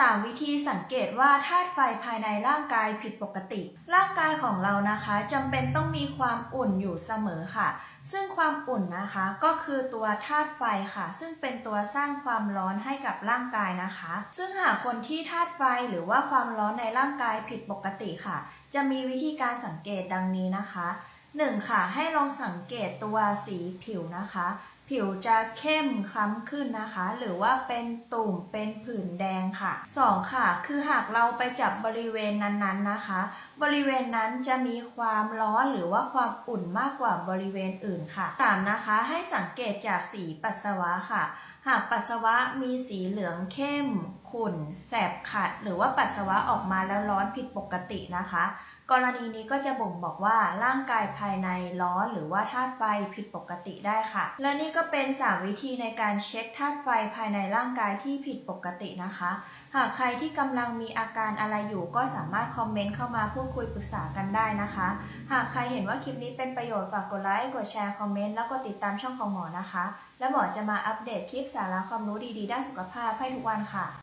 3 วิธีสังเกตว่าธาตุไฟภายในร่างกายผิดปกติ ร่างกายของเรานะคะจำเป็นต้องมีความอุ่นอยู่เสมอค่ะ ซึ่งความอุ่นนะคะก็คือตัวธาตุไฟค่ะ ซึ่งเป็นตัวสร้างความร้อนให้กับร่างกายนะคะ ซึ่งหากคนที่ธาตุไฟหรือว่าความร้อนในร่างกายผิดปกติค่ะ จะมีวิธีการสังเกตดังนี้นะคะ 1. ค่ะให้ลองสังเกตตัวสีผิวนะคะ ผิวจะเข้มคล้ำขึ้นนะคะ หรือว่าเป็นตุ่มเป็นผื่นแดงค่ะ 2. ค่ะ คือหากเราไปจับบริเวณนั้นๆนะคะ บริเวณนั้นจะมีความร้อนหรือว่าความอุ่นมากกว่าบริเวณอื่นค่ะ 3. นะคะ ให้สังเกตจากสีปัสสาวะค่ะ หากปัสสาวะมีสีเหลืองเข้ม ขุ่น แสบขัด หรือว่าปัสสาวะออกมาแล้วร้อนผิดปกตินะคะ กรณีนี้ก็จะบ่งบอกว่าร่างกายภายในร้อนหรือว่าธาตุไฟผิดปกติได้ค่ะ และนี่ก็เป็น 3 วิธีในการเช็คธาตุไฟภายในร่างกายที่ผิดปกตินะคะ หากใครที่กำลังมีอาการอะไรอยู่ก็สามารถคอมเมนต์เข้ามาพูดคุยปรึกษากันได้นะคะ หากใครเห็นว่าคลิปนี้เป็นประโยชน์ฝากกดไลค์ กดแชร์ คอมเมนต์ แล้วก็ติดตามช่องของหมอนะคะ และหมอจะมาอัปเดตคลิปสาระความรู้ดีๆ ด้านสุขภาพให้ทุกวันค่ะ